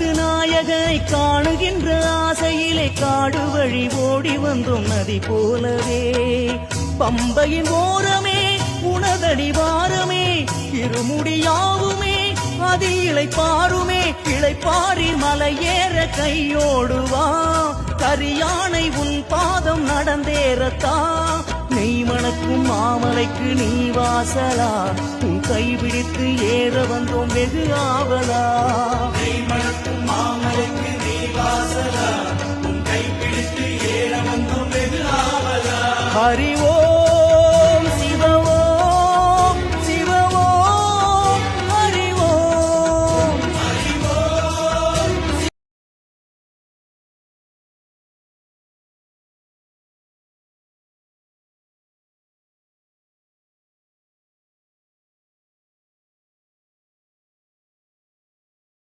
ஜகத்து நாயகனை காணுகின்ற ஆசையிலே காடு வழி ஓடி வந்தோம் நதி போலவே. பம்பையின் ஓரமே உனதடி வாரமே இருமுடியாவுமே அதில் இளைப்பாருமே இளைப்பாரி மலை ஏற கையோடுவா. கரியானை உன் பாதம் நடந்தேறத்தா. நெய் மணக்கும் மாமலைக்கு நீ வாசலா. உன் கைபிடித்து ஏற வந்தோம் வெகு ஆவலா. ஹரிவோ